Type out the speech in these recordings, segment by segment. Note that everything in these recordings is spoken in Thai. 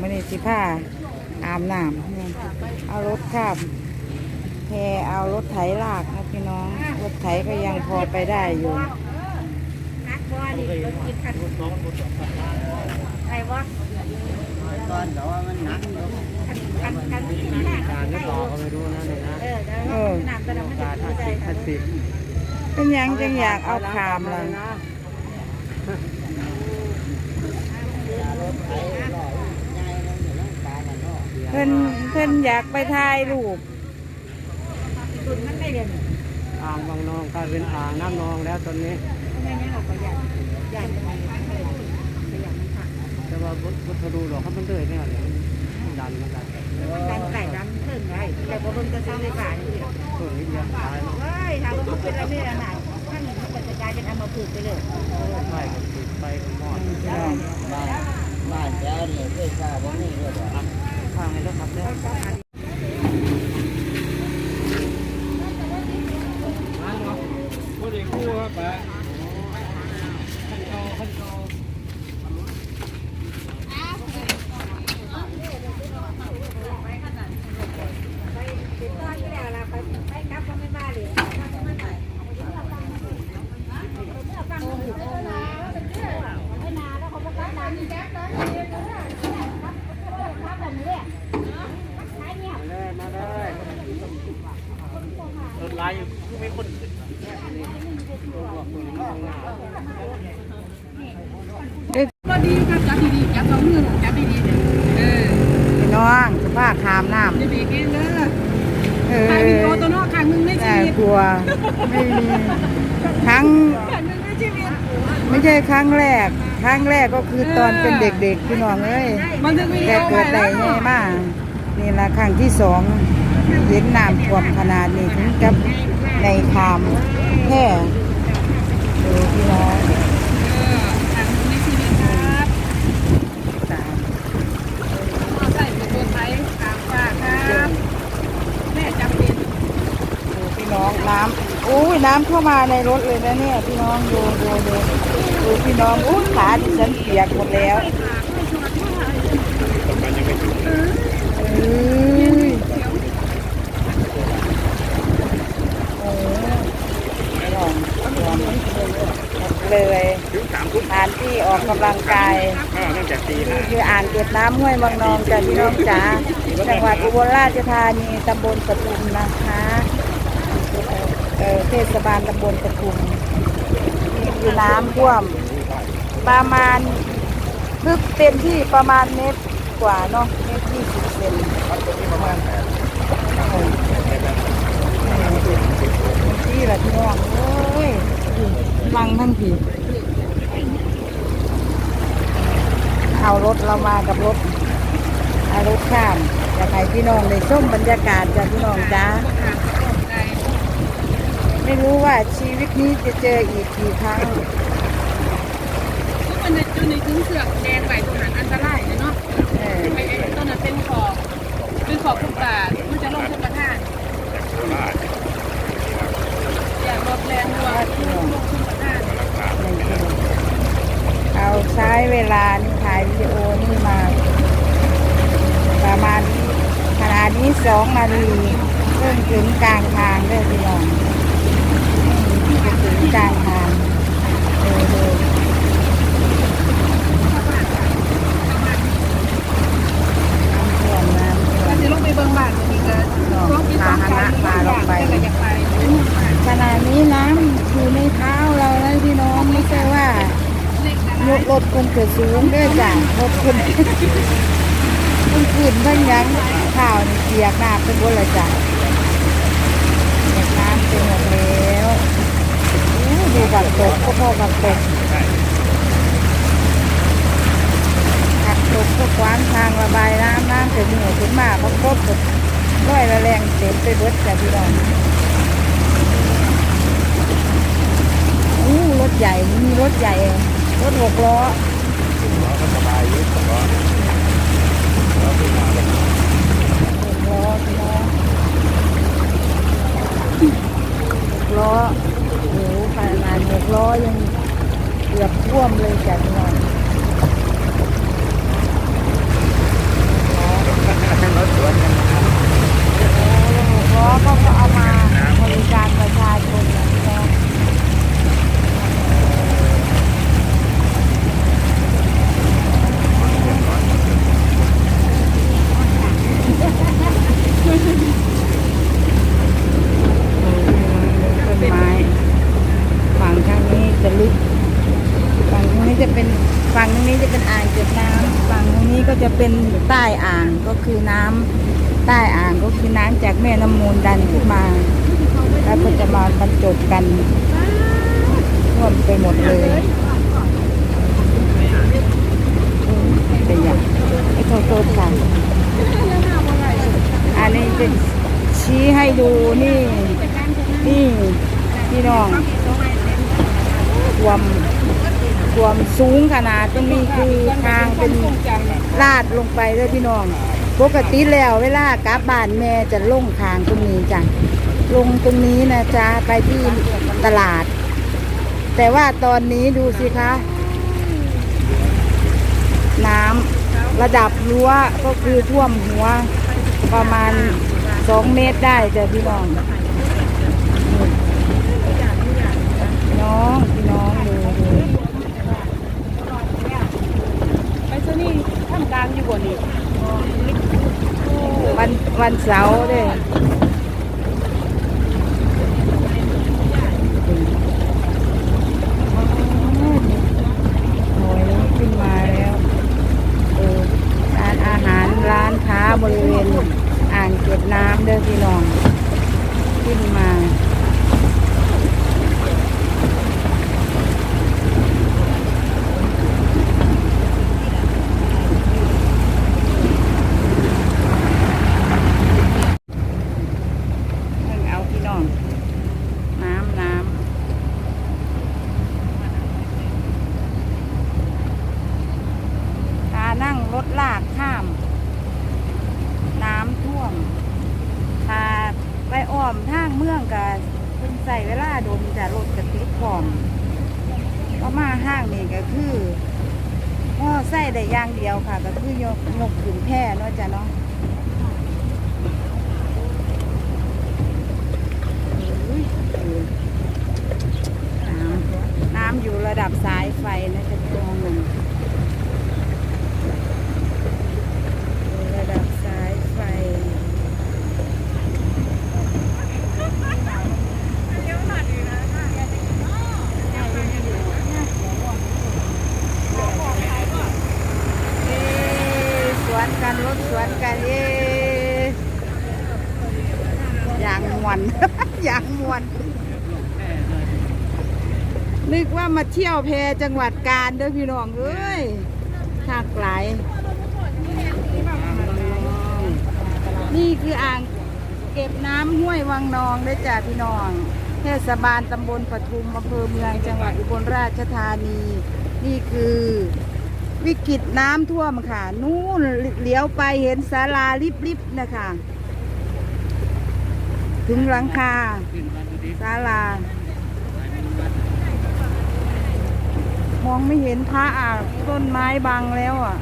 ไม่ได้สิผ้าอาบน้ำเอารถข้ามแพเอารถไถลากนะพี่น้อง รถไถก็ยังพอไปได้อยู่นักบอลนี่รถกินขันใครวะตอนแต่ว่ามันหนักอยู่ขันขันที่หน้าการไม่ต่อก็ไม่รู้นะเนี่ยนะเออแล้วขนาดตอนนั้นมันจะการาห้าใจสิบกัห้านสิบเป็นยังจังอยากเอาขามล่ะ เพิ่นเพิ่นอยากไปถ่ายรูปตุนมันไม่เรียนอ่างบางนองกลายเป็นอ่างน้ำนองแล้วตอนนี้ไม่งั้นเราประหยัดประหยัดมันประหยัดมันผักแต่ว่าพุทธรูหรอกเขามันเดือยเนี่ยมันดันมันดันมันดันไก่ดำขึ้นไงแต่พอเพิ่งจะเศร้าในป่านี่หรอกเพิ่งนิดเดียวตายเนาะเฮ้ยถ้ามันเป็นอะไรไม่ได้หนาท่านมันจะกลายเป็นอัมพฤกษ์ไปเลยไฟกับติดไฟกับมอดพี่น้องบ้านบ้านแถวนี่เคยทราบว่านี่ด้วยเห ทางให้แล้วครับเนี่ยพูดอีกคู่ครับแปขั้นเก่าขั้นเก่า ตอนที่เราไปไปกลับก็ไม่มาเลยมาเลยมาเลยรถไล่คือไม่คนขึ้นเนี่ยนี่ตัวพวกมือข้างหน้า ก็ดีครับจับดีๆจับสองมือจับดีๆเออ พี่น้องสิผ้าขามน้ จะเบรกเองเด้อำเออ ถ่ายวีดีโอตัวนอกครั้งหนึ่งในชี แต่ วิต กลัว ไม่มีครั้งไม่ใช่ครั้งแรก ครั้งแรกก็คือตอนเป็นเด็กๆพี่น้องเอ้ยแต่เกิดได้ไงมากนี่ละครั้งที่สองเห็นน้ำท่วมขนาดนี้ถึงกับในคามแค่ดูพี่น้อง ครั้งหนึ่งในชีวิตครับ ตาม ใส่ตัวไทยตามฝากครับแม่จำเป็น ดูพี่น้องน้ำอุ้ย น้ำเข้ามาในรถเลยนะเนี่ยพี่น้องดูดูดูดูพี่น้องอุ้ยขาดิฉันเปียกหมดแล้วเอ้ยโอ้ยลองลองเลยสถานที่ออกกำลังกายนี่คืออ่างเก็บน้ำห้วยบางนองจ้ะพี่น้องจ๋าจังหวัดอุบลราชธานีตำบลปทุมนะ เทศบาลตำบลปทุมนี่คือน้ำท่วม ประมาณลึกเต็มที่ประมาณเมตรกว่าเนาะเมตรยี่สิบเซนเออที่ละพี่น้องเอ้ยลังทั้งทีเอารถเรามากับรถเอารถข้ามอยากให้พี่น้องได้มบรรยากาศจากพี่น้องจ้า ไม่รู้ว่าชีวิตนี้จะเจออีกกี่ครั้งมันจนในถึงเสือกแดงไปตรงนั้นอันตรายเลยเนาะเออไอ้ไอ้ต้นนั้นเป็นขอบเป็นขอบฟุตบาทมันจะลงทุกประทานอยากลดแรงรัวลงทุกประทานเอาใช้เวลานี่ถ่ายวิดีโอนี่มา ประมาณขนาดนี้สองนาทีเพิ่งถึงกลางทางเด้อพี่น้อง ถึงกลางทางเออเออน้ำท่วมน้ำท่วก็มจะลงไปเบิ่งบ้านอีกก็ช่วงที่สองไปก็อยากไปขณะนี้น้ำอยู่ในเท้าเราแล้วพี่น้องไม่ใช่ว่ายกรถคนเกิดสูงเด้อจ้ะรถคนคนขึ้นทั้งยังข่าวนี่เปียกน้ำเป็นบนเลยจ้ะเปียกน้ำเป็นหมดแล้ว อู้ดูบัตรตกก็พอบัตรตกหักตกก็ขวางทางระบายน้ำน้ำถึงเหนือถึงมาเขาครบดร้อยละแรงเต็มไปเบิดจ้ะพี่น้องอู้รถใหญ่มีรถใหญ่ รถหกล้อก็สบายยู่หกล้อหกล้อพี่น้องหกล้อโอ้โหขนาดหกล้อยังเกือบท่วมเลยจ้ะพี่น้อง อ่างเก็บน้ำฝั่งตรงนี้ก็จะเป็นใต้อ่างก็คือน้ำใต้อ่า งก็คือน้ำจากแม่น้ำมูลดันขึ้นมา แล้วก็จะมาบรรจบกันท่วมไปหมดเลยเป็นอย่างไอ้โทษโทษค่ะอันนี้จะชี้ให้ดูนี่ นี่พี่น้องความความสูงขนาดตรงนี้คือทางเป็นลาดลงไปเลยพี่น้อง ปกติแล้วเวลากลับบ้านแม่จะลงทางตรงนี้จ้ะลงตรงนี้นะจ๊ะไปที่ตลาด แต่ว่าตอนนี้ดูสิคะ น้ำระดับรั้วก็คือท่วมหัวประมาณสองเมตรได้จ้ะพี่น้อง น้องพี่น้องดูดูไปซะนี่ท่ามกลางอยู่บนนี่ วันวันเสาร์เด้โอ้ยขึ้นมาแล้วเออร้านอาหารร้านค้าบริเวณอ่างเก็บน้ำเด้อพี่น้อง ขึ้นมา เพิ่งเอาพี่น้อง น้ำน้ำพานั่งรถลากข้าม น้ำท่วมพาไปอ้อมทางเมืองกับเป็นใส่เวลาโดนจะรถกระติดพร้อมก็มาห้างนี่ก็คือพ่อ ใส่ได้อย่างเดียวค่ะ ก็คือยกยกขึ้นแพร่เนาะจ้ะเนาะน้ำน้ำอยู่ระดับสายไฟนะจะมองหนึ่งอยู่ระดับสายไฟ เอ๊ะสวนกันรถสวนกันเอ๊ะอย่างมวน อย่างมวน นึกว่ามา เที่ยวแพจังหวัดกาญเด้อพี่น้องเอ้ยภาคหลายนี่คืออ่างเก็บน้ำห้วยวังนองได้จ้ะพี่น้องเทศบาลตำบลปทุมอำเภอเมืองจังหวัดอุบลราชธานี นี่คือวิกฤตน้ำท่วมค่ะ นู่นเลี้ยวไปเห็นศาลาลิบๆนะคะ ถึงหลังคาศาลา มองไม่เห็นพระอะต้นไม้บังแล้วอะ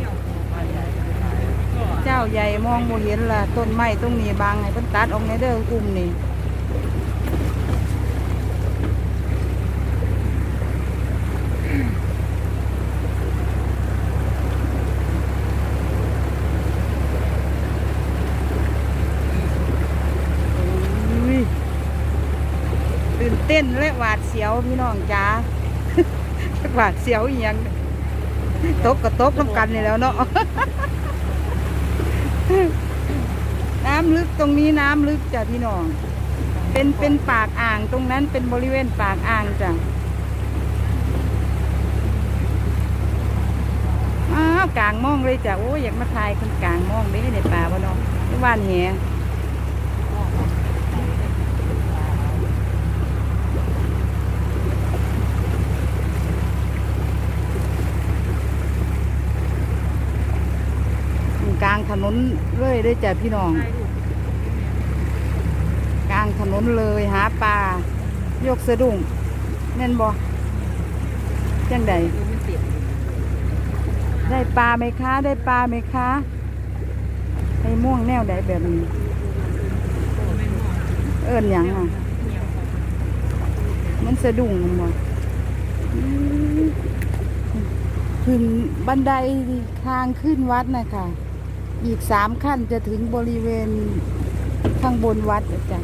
เจ้าใหญ่มองไม่เห็นละต้นไม้ตรงนี้บังไงเพิ่นตัดออกในเด้ออุ้มนี่ตื่นเต้นและหวาดเสียวพี่น้องจ้า หวาดเสียวอีหยังตกก็ตกน้ำกันนี่แล้วเนาะน้ำลึกตรงนี้น้ำลึกจ้ะพี่น้อง เป็นเป็นปากอ่างตรงนั้นเป็นบริเวณปากอ่างจ้ะอ้าวกลางมองเลยจ้ะโอ้ยอยากมาถ่ายคนกลางมองเด้ในป่าบ่เนาะที่บ้านแห กลางถนนเลยได้จ้ะพี่น้อง กลางถนนเลยหาปลายกสะดุ้งแม่นบ่จังใดได้ปลาไหมคะได้ปลาไหมคะไอ้ม่วงแนวใดแบบนี้ เอิ้นหยังอะมันสะดุ้งหมดถึงบันไดทางขึ้นวัดนะคะ อีกสามขั้นจะถึงบริเวณข้างบนวัดจ้ะ